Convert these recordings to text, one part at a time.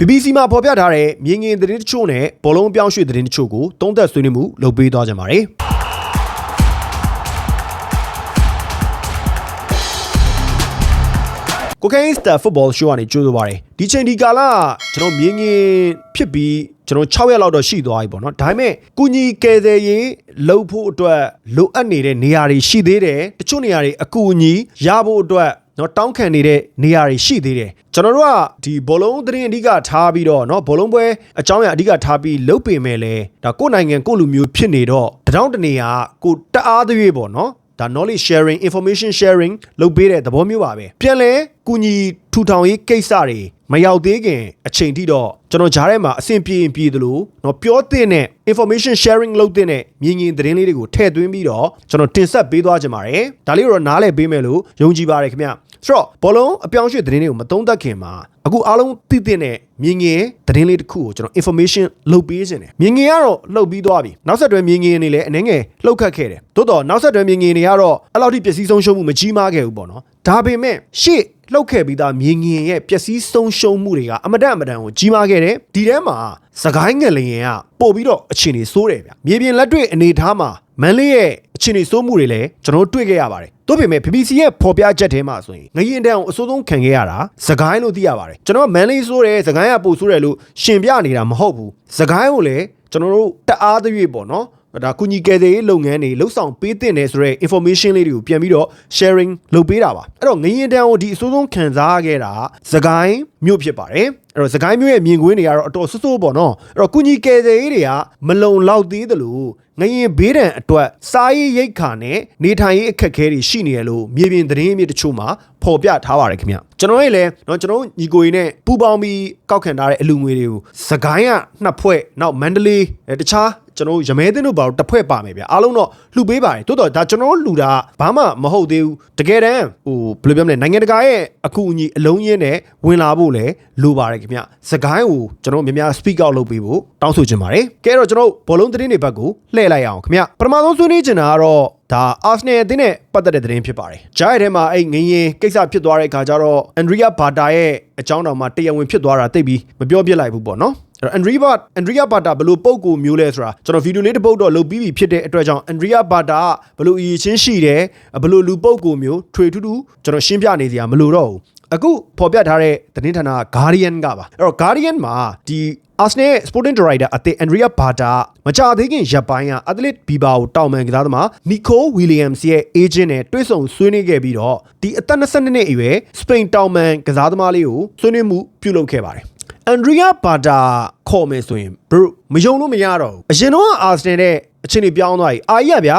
BBC မှာဖော်ပြထားတဲ့မြင်ငင်သတင်းတချို့နဲ့ဘောလုံးအပြောင်းရွှေ့သတင်းတချို့ကိုသုံးသပ်ဆွေးနွေးမှုလုပ်ပေးသွားကြပါမယ်ကိုကိန်းစတာဖုတ်ဘောရှိုးကနေကြိုးဆိုပါရယ်ဒီချိန်ဒီကာလကျွန်တော်မြင်ငင်ဖြစ်ပြီးကျွန်တော်6ရက်လောက်တော့ရှိသွားပြီပေါ့နော်ဒါပေမဲ့ကုညီကယ်ဆယ်ရေးလှုပ်ဖို့အတွက်လိုအပ်နေတဲ့နေရာတွေရှိသေးတယ်တချို့နေရာတွေအကူအညီရဖို့အတွက် နော်တောင်းခံနေတဲ့နေရာတွေရှိသေးတယ်ကျွန်တော်တို့ကဒီဘောလုံးသတင်းအဓိကထားပြီးတော့နော်ဘောလုံးပွဲအကြောင်းအရာအဓိကထားပြီးလှုပ်ပေမဲ့လဲဒါကိုယ့်နိုင်ငံကိုယ့်လူမျိုးဖြစ်နေတော့တထောင်တနေရာကိုတအားသွေးပေါ့နော်ဒါ knowledge sharing information sharing လုပ်ပေးတဲ့သဘောမျိုးပါပဲပြန်လဲ ကုညီထူထောင်ရေးကိစ္စတွေမရောက်သေးခင်အချိန်ထိတော့ကျွန်တော်ဂျားထဲမှာအဆင်ပြေရင်ပြေသလိုတော့ပြောတဲ့နဲ့ information sharing လုပ်တဲ့နဲ့မြင်မြင်သတင်းလေးတွေကိုထည့်သွင်းပြီးတော့ကျွန်တော်တင်ဆက်ပေးသွားကြပါတယ်ဒါလေးတော့နားလည်ပေးမယ်လို့ယုံကြည်ပါတယ်ခင်ဗျဆိုတော့ဘောလုံးအပြောင်းရွှေ့သတင်းတွေကိုမသုံးသပ်ခင်မှာအခုအားလုံးသိတဲ့နဲ့မြင်ငင်သတင်းလေးတစ်ခုကိုကျွန်တော် information လုပ်ပေးခြင်းတယ်မြင်ငင်ကတော့လှုပ်ပြီးသွားပြီနောက်ဆက်တွဲမြင်ငင်နေလည်းအနေငယ်လှုပ်ခတ်ခဲ့တယ်သို့တော့နောက်ဆက်တွဲမြင်ငင်တွေကတော့အဲ့လောက်ထိပျက်စီးဆုံးရှုံးမှုမကြီးမားခဲ့ဘူးပေါ့နော်ဒါပေမဲ့ရှေ့ လှုပ်ခဲ့ပြီးသားမြင်ငင်ရဲ့ပျက်စီးဆုံးရှုံးမှုတွေကအမတန်အမတန်ကိုကြီးမားခဲ့တယ်ဒီထဲမှာစကိုင်းငလျင်ကပို့ပြီးတော့အခြေအနေဆိုးတယ်ဗျမြေပြင်လက်တွေ့အနေထားမှာမန်လေးရဲ့အခြေအနေဆိုးမှုတွေလည်းကျွန်တော်တို့တွေ့ခဲ့ရပါတယ်။တို့ပေမဲ့ BBC ရဲ့ဖော်ပြချက်ထဲမှာဆိုရင်ငရင်တန်းကိုအစိုးဆုံးခံခဲ့ရတာသခိုင်းလို့သိရပါတယ်။ကျွန်တော်မန်လေးဆိုးတယ်သခိုင်းကပိုဆိုးတယ်လို့ရှင်ပြနေတာမဟုတ်ဘူး။သခိုင်းကိုလည်းကျွန်တော်တို့တအားသွေးပေါ့နော်။ ဒါကုညီကယ်တဲ့လုပ်ငန်းတွေလှုပ်ဆောင်ပေးတင်တယ်ဆိုတော့ information လေးတွေကိုပြန်ပြီးတော့ sharing လုပ်ပေးတာပါအဲ့တော့ငရင်တန်းကိုဒီအစိုးဆုံးခံစားခဲ့တာသခိုင်းမြို့ဖြစ်ပါတယ်အဲ့တော့သခိုင်းမြို့ရဲ့မြင်ကွင်းတွေကတော့အတော်ဆိုးဆိုးပေါ့နော်အဲ့တော့ကုညီကယ်တဲ့တွေကမလုံလောက်သေးသလိုငရင်ဘေးဒဏ်အတွက်စားရေးရိတ်ခါနဲ့နေထိုင်ရေးအခက်အခဲတွေရှိနေရလို့မြေပြင်သတင်းအမြစ်တချို့မှာဖော်ပြထားပါတယ်ခင်ဗျကျွန်တော်ရဲ့လည်းเนาะကျွန်တော်ညီကိုကြီးနဲ့ပူပေါင်းပြီးကောက်ခံထားတဲ့အလူငွေတွေကိုစကိုင်းကနှစ်ဖွဲ့နောက်မန္တလေးတခြား ကျွန်တော်ရမဲသိန်းတို့ဘာလို့တစ်ဖွဲ့ပါမယ်ဗျအားလုံးတော့လှူပေးပါတယ်တိုးတော့ဒါကျွန်တော်လှူတာဘာမှမဟုတ်သေးဘူးတကယ်တမ်းဟိုဘယ်လိုပြောမလဲနိုင်ငံတကာရဲ့အကူအညီအလုံးရင်းနဲ့ဝင်လာဖို့လည်းလိုပါတယ်ခင်ဗျစကိုင်းကိုကျွန်တော်များများ speak out လုပ်ပေးဖို့တောင်းဆိုချင်ပါတယ်ကဲတော့ကျွန်တော်ဘောလုံးသတင်းတွေဘက်ကိုလှည့်လိုက်အောင်ခင်ဗျပထမဆုံးဆွေးနွေးချင်တာကတော့ဒါအာဆနယ်အသင်းနဲ့ပတ်သက်တဲ့သတင်းဖြစ်ပါတယ်။ဂျားရဲ့ထဲမှာအဲ့ငရင်ကိစ္စဖြစ်သွားတဲ့အခါကျတော့အန်ဒရီယာဘာတာရဲ့အကြောင်းတော်မှာတရားဝင်ဖြစ်သွားတာသိပြီးမပြောပြလိုက်ဘူးပေါ့နော်။ အဲ့တော့အန်ဒရီဘာအန်ဒရီယာဘာတာဘယ်လိုပုံကိုမျိုးလဲဆိုတာကျွန်တော်ဗီဒီယိုလေးတစ်ပုတ်တော့လုပ်ပြီးပြီဖြစ်တဲ့အတွက်ကြောင့်အန်ဒရီယာဘာတာဘယ်လိုအရေးချင်းရှိတယ်ဘယ်လိုလူပုံကိုမျိုးထွေထူးထူးကျွန်တော်ရှင်းပြနေစရာမလိုတော့ဘူး။အခုဖော်ပြထားတဲ့သတင်းဌာန Guardian ကပါအဲ့တော့ Guardian မှာဒီ Arsenal Sporting Director အသစ် Andrea Bata မကြသေးခင်ရပ်ပိုင်းက Athlete Biba ကိုတောင်းပန်ကစားသမား Nico Williams ရဲ့ agent နဲ့တွေ့ဆုံဆွေးနွေးခဲ့ပြီးတော့ဒီအသက်22နှစ်အရွယ် Spain တောင်းပန်ကစားသမားလေးကိုဆွေးနွေးမှုပြုလုပ်ခဲ့ပါတယ်။ Andrea Bata ခေါ်မယ်ဆိုရင် bro မယုံလို့မရတော့ဘူး။အရင်တော့ Arsenal နဲ့အချင်းတွေပြောင်းသွားပြီ။အာကြီးကဗျာ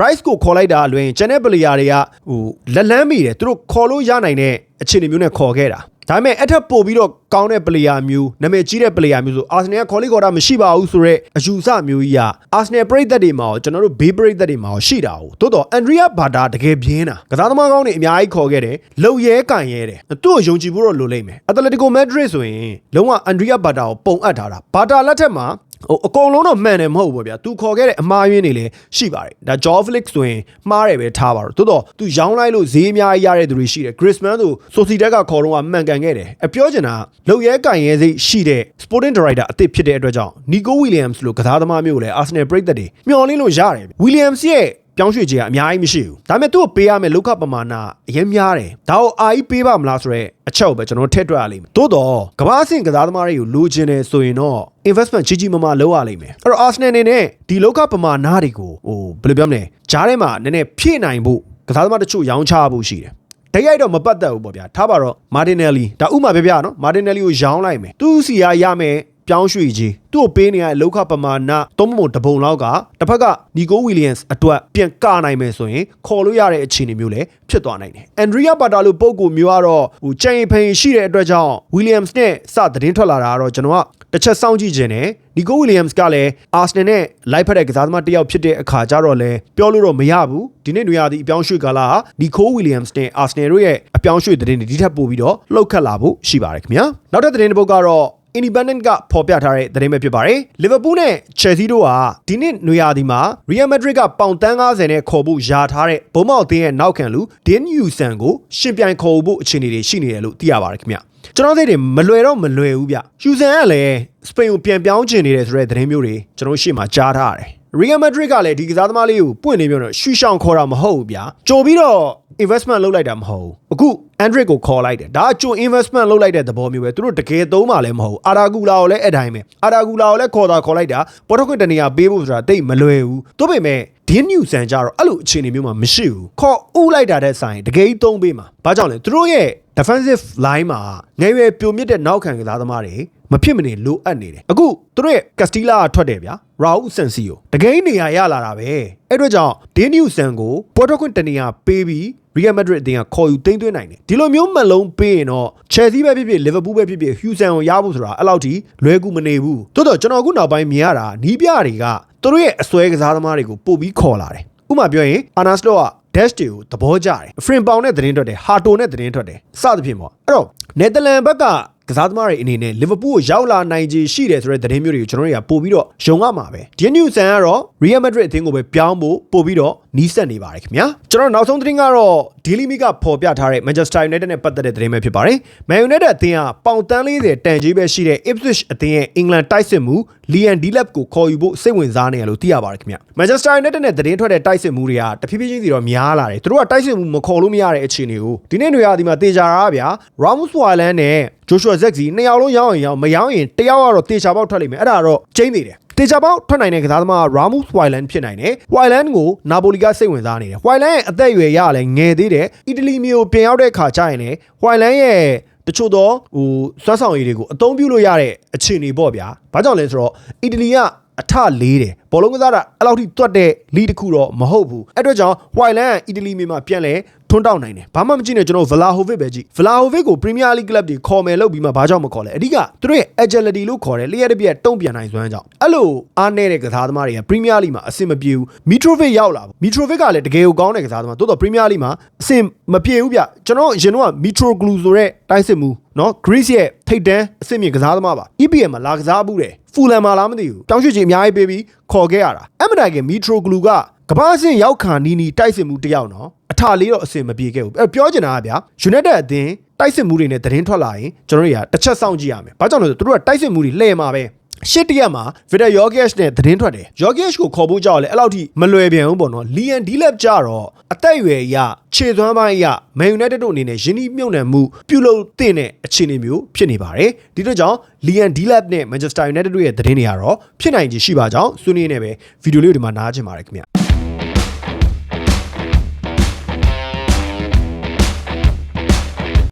Rice ကိုခေါ်လိုက်တာအလွင်ကျန်တဲ့ပလေယာတွေကဟိုလက်လန်းမိတယ်သူတို့ခေါ်လို့ရနိုင်တဲ့အခြေအနေမျိုးနဲ့ခေါ်ခဲ့တာ ဒါပေမဲ့အထက်ပို့ပြီးတော့ကောင်းတဲ့ပလေယာမျိုးနာမည်ကြီးတဲ့ပလေယာမျိုးဆိုအာဆင်နယ်ကခေါ်လိခေါ်တာမရှိပါဘူးဆိုတော့အယူဆမျိုးကြီးကအာဆင်နယ်ပရိသတ်တွေမှာရောကျွန်တော်တို့ဘေးပရိသတ်တွေမှာရောရှိတာဟုတ်တိုးတော့အန်ဒရီယာဘာတာတကယ်ပြင်းတာကစားသမားကောင်းတွေအများကြီးခေါ်ခဲ့တယ်လုံရဲကန်ရဲတယ်သူ့ကိုယုံကြည်ဖို့တော့လိုလိမ့်မယ်အတလက်တီကိုမက်ဒရစ်ဆိုရင်လုံးဝအန်ဒရီယာဘာတာကိုပုံအပ်ထားတာဘာတာလက်ထက်မှာ ဟိုအကုန်လုံးတော့မှန်တယ်မဟုတ်ဘူးဗျာ။ तू ခေါ်ခဲ့တဲ့အမှားယွင်းတွေလည်းရှိပါတယ်။ဒါ Joe Flix ဆိုရင်မှားတယ်ပဲထားပါတော့။သို့တော့ तू ရောင်းလိုက်လို့ဈေးအများကြီးရတဲ့သူတွေရှိတယ်။ Griezmann ဆို Sociedad ကခေါ်တော့ကမှန်ကန်ခဲ့တယ်။အပြောချင်တာလုံရဲကန်ရဲစိရှိတဲ့ Sporting Director အသစ်ဖြစ်တဲ့အတွက်ကြောင့် Nico Williams လို့ကစားသမားမျိုးကိုလည်း Arsenal ပရိသတ်တွေမျှော်လင့်လို့ရတယ်။ Williams ရဲ့ ပြောင်းရွှေ့ခြင်းကအများကြီးမရှိဘူးဒါပေမဲ့သူ့ကိုပေးရမယ့်လောက်ခပမာဏအရင်များတယ်ဒါကိုအာကြီးပေးပါမလားဆိုတော့အချက်ကိုပဲကျွန်တော်ထည့်တွက်ရလိမ့်မယ်သို့တော့ကမ္ဘာအဆင့်ကစားသမားတွေကိုလိုချင်တယ်ဆိုရင်တော့ investment ကြီးကြီးမားမားလုပ်ရလိမ့်မယ်အဲ့တော့ Arsenal အနေနဲ့ဒီလောက်ခပမာဏတွေကိုဟိုဘယ်လိုပြောမလဲဂျားထဲမှာနည်းနည်းဖြည့်နိုင်ဖို့ကစားသမားတချို့ရောင်းချဖို့ရှိတယ်တရိုက်တော့မပတ်သက်ဘူးပေါ့ဗျာထားပါတော့ Martinelli ဒါဥမာပြပြနော် Martinelli ကိုရောင်းလိုက်မယ်သူ့စီရရမယ် ပြောင်းရွှေ့ကြီးသူ့ကိုပေးနေရတဲ့လောက်ခပမာဏသုံးမုံတပုံလောက်ကတစ်ဖက်ကနီကိုဝီလီယမ်စ်အတွက်ပြန်ကနိုင်မယ်ဆိုရင်ခေါ်လို့ရတဲ့အခြေအနေမျိုးလည်းဖြစ်သွားနိုင်တယ်။အန်ဒရီယာဘာတာလိုပုံကူမျိုးကတော့ဟိုကြံရင်ဖိန်ရှိတဲ့အတွက်ကြောင့်ဝီလီယမ်စ်နဲ့စသတင်းထွက်လာတာကတော့ကျွန်တော်ကတစ်ချက်စောင့်ကြည့်ခြင်းနဲ့နီကိုဝီလီယမ်စ်ကလည်းအာဆနယ်နဲ့လိုက်ဖက်တဲ့ကစားသမားတစ်ယောက်ဖြစ်တဲ့အခါကျတော့လည်းပြောလို့တော့မရဘူးဒီနေ့နွေရာသီအပြောင်းရွှေ့ကာလဟာနီကိုဝီလီယမ်စ်နဲ့အာဆနယ်တို့ရဲ့အပြောင်းရွှေ့သတင်းတွေဒီထက်ပိုပြီးတော့လှုပ်ခတ်လာဖို့ရှိပါတယ်ခင်ဗျာနောက်ထပ်သတင်းတစ်ပုဒ်ကတော့ Independent ကဖော်ပြထားတဲ့သတင်းပဲဖြစ်ပါတယ်။ Liverpool နဲ့ Chelsea တို့ဟာဒီနှစ်နွေရာသီမှာ Real Madrid ကပေါင်တန်း90နဲ့ခေါ်ဖို့ယာထားတဲ့ဘုံမောက်အသင်းရဲ့နောက်ခံလူ Dean Huijsen ကိုရှင်ပြိုင်ခေါ်ဖို့အခြေအနေတွေရှိနေတယ်လို့သိရပါတယ်ခင်ဗျ။ကျွန်တော်သိတယ်မလွယ်တော့မလွယ်ဘူးဗျ။ Huijsen ကလည်းစပိန်ကိုပြန်ပြောင်းချင်နေတယ်ဆိုတဲ့သတင်းမျိုးတွေကျွန်တော်ရှေ့မှာကြားထားရတယ်။ Real Madrid ကလည်းဒီကစားသမားလေးကိုပွင့်နေပြောတော့ရှူရှောင်ခေါ်တာမဟုတ်ဘူးဗျာ။ကြိုပြီးတော့ investment လုပ်လိုက်တာမဟုတ်ဘူး။အခု Andrick ကိုခေါ်လိုက်တယ်။ဒါကကြို investment လုပ်လိုက်တဲ့သဘောမျိုးပဲ။သူတို့တကယ်သုံးမှလည်းမဟုတ်ဘူး။အာရာဂူလာကိုလည်းအဲ့တိုင်းပဲ။အာရာဂူလာကိုလည်းခေါ်တာခေါ်လိုက်တာပေါ်တော့ခွင့်တနေရာပေးဖို့ဆိုတာတိတ်မလွယ်ဘူး။သို့ပေမဲ့ Dean Newson ကြတော့အဲ့လိုအခြေအနေမျိုးမှာမရှိဘူး။ခေါ်ဥလိုက်တာတဲ့ဆိုင်တကယ်သုံးပေးမှာ။ဘာကြောင့်လဲ။သူတို့ရဲ့ defensive line မှာငယ်ရွယ်ပြိုမြင့်တဲ့နောက်ခံကစားသမားတွေ မဖြစ်မနေလိုအပ်နေတယ်။အခုသူတို့ရဲ့ Castilla ကထွက်တယ်ဗျာ။ Raul Sancio တကယ်နေရာရလာတာပဲ။အဲ့အတွက်ကြောင့် Dean Newson ကိုပေါ်တော့ခွင့်တနေရာပေးပြီး Real Madrid အတင်းကခေါ်ယူသိမ်းသွင်းနိုင်တယ်ဒီလိုမျိုးမှတ်လုံးပေးရင်တော့ Chelsea ပဲဖြစ်ဖြစ် Liverpool ပဲဖြစ်ဖြစ် Houston ကိုရဖို့ဆိုတာအဲ့လောက်ထိလွယ်ကူမနေဘူးတိုးတော့ကျွန်တော်အခုနောက်ပိုင်းမြင်ရတာနီးပြတွေကသူတို့ရဲ့အစွဲကစားသမားတွေကိုပို့ပြီးခေါ်လာတယ်ဥပမာပြောရင် Arnaslo က dash တွေကိုသဘောကျတယ် frame ပေါင်နဲ့သတင်းထွက်တယ် Hato နဲ့သတင်းထွက်တယ်စသဖြင့်ပေါ့အဲ့တော့ Netherlands ဘက်က ကစားသမားတွေအနေနဲ့လီဗာပူးကိုရောက်လာနိုင်ခြေရှိတယ်ဆိုတဲ့သတင်းမျိုးတွေကိုကျွန်တော်တို့ကပို့ပြီးတော့ယုံရမှာပဲဒီနျူဆန်ကတော့ Real Madrid အသင်းကိုပဲပြောင်းဖို့ပို့ပြီးတော့နီးစပ်နေပါတယ်ခင်ဗျာကျွန်တော်နောက်ဆုံးသတင်းကတော့ Daily Mail ကဖော်ပြထားတဲ့ Manchester United နဲ့ပတ်သက်တဲ့သတင်းပဲဖြစ်ပါတယ် Man United အသင်းကပေါင်တန်း40တန်ကြီးပဲရှိတဲ့ Ipswich အသင်းရဲ့အင်္ဂလန်တိုက်စစ်မှု Liam Delap ကိုခေါ်ယူဖို့စိတ်ဝင်စားနေရလို့သိရပါတယ်ခင်ဗျာ Manchester United နဲ့သတင်းထွက်တဲ့တိုက်စစ်မှုတွေကတဖြည်းဖြည်းချင်းစီတော့များလာတယ်သူတို့ကတိုက်စစ်မှုမခေါ်လို့မရတဲ့အခြေအနေကိုဒီနေ့နေရာဒီမှာတေချာတာဗျာ Ramos Haaland နဲ့ Joshua Zexi နှစ်ယောက်လုံးရောင်းရင်ရောင်းမရောင်းရင်တယောက်ကတော့တေချာပေါက်ထွက်လိမ့်မယ်အဲ့ဒါတော့ကျင်းနေတယ်တေချာပေါက်ထွက်နိုင်တဲ့ကစားသမားက Ramos Haaland ဖြစ်နိုင်တယ် Haaland ကိုနာပိုလီကစိတ်ဝင်စားနေတယ် Haaland ရဲ့အသက်အရွယ်ရလည်းငယ်သေးတယ်အီတလီမျိုးပြင်ရောက်တဲ့ခါကျရင်လည်း Haaland ရဲ့တချို့သောဟိုစွမ်းဆောင်ရည်တွေကိုအသုံးပြုလို့ရတဲ့အခြေအနေပေါ့ဗျာ။ဘာကြောင့်လဲဆိုတော့အီတလီကအထလေးတယ်ဘောလုံးကစားတာအဲ့လောက်ထိတွတ်တဲ့လီတစ်ခုတော့မဟုတ်ဘူးအဲ့အတွက်ကြောင့်ဝိုင်လန်ကအီတလီမြေမှာပြန်လဲထွန်းတောက်နိုင်တယ်ဘာမှမကြည့်နဲ့ကျွန်တော်ဗလာဟိုဗစ်ပဲကြည့်ဗလာဟိုဗစ်ကိုပရီးမီးယားလိကလပ်တွေခေါ်မယ်လို့ပြီးမှဘာကြောင့်မခေါ်လဲအဓိကသူတို့ရဲ့ agility လို့ခေါ်တယ်လျှက်တစ်ပြက်တုံ့ပြန်နိုင်စွမ်းကြောင့်အဲ့လိုအားနည်းတဲ့ကစားသမားတွေကပရီးမီးယားလိမှာအဆင်မပြေဘူးမီထရိုဗစ်ရောက်လာဘူးမီထရိုဗစ်ကလည်းတကယ်ကိုကောင်းတဲ့ကစားသမားတိုးတော့ပရီးမီးယားလိမှာအဆင်မပြေဘူးဗျကျွန်တော်ရင်တော့မီထရိုဂလူဆိုတဲ့တိုက်စစ်မှုနော် Greece ရဲ့ထိတ်တန်းအဆင့်မြင့်ကစားသမားပါ EPL မှာလာကစားဘူးတယ်ဖူလန်မှာလားမသိဘူးတောင်းရွှေ့ချင်းအများကြီးပေးပြီးခေါ်ခဲ့ရတာအမတိုင်ကမီထရိုဂလူကကမ္ဘာအဆင့်ရောက်ခါနီးနီးတိုက်စစ်မှုတယောက်နော်အထာလေးတော့အဆင်မပြေခဲ့ဘူးအဲ့ပြောချင်တာကဗျာ United အသင်းတိုက်စစ်မှုတွေနဲ့သတင်းထွက်လာရင်ကျွန်တော်တို့ကတစ်ချက်စောင့်ကြည့်ရမယ်ဘာကြောင့်လဲဆိုတော့သူတို့ကတိုက်စစ်မှုတွေလှည့်မှာပဲ ရှစ်တရက်မှာ Victor Yogesh နဲ့သတင်းထွက်တယ် Yogesh ကိုခေါ်ဖို့ကြောက်လဲအဲ့လောက်ထိမလွယ်ပြန်ဘူးပေါ့နော် Liam Delap ကြတော့အသက်အရွယ်အရခြေသွမ်းပိုင်းအရ Man United တို့အနေနဲ့ယင်းနှိမြုပ်နှံမှုပြုလုပ်တဲ့အခြေအနေမျိုးဖြစ်နေပါတယ်ဒီတော့ကြောင့် Liam Delap နဲ့ Manchester United တို့ရဲ့သတင်းတွေကတော့ဖြစ်နိုင်ခြေရှိပါကြောင်းဆွေးနွေးနေပဲဗီဒီယိုလေးကိုဒီမှာနားချင်ပါတယ်ခင်ဗျ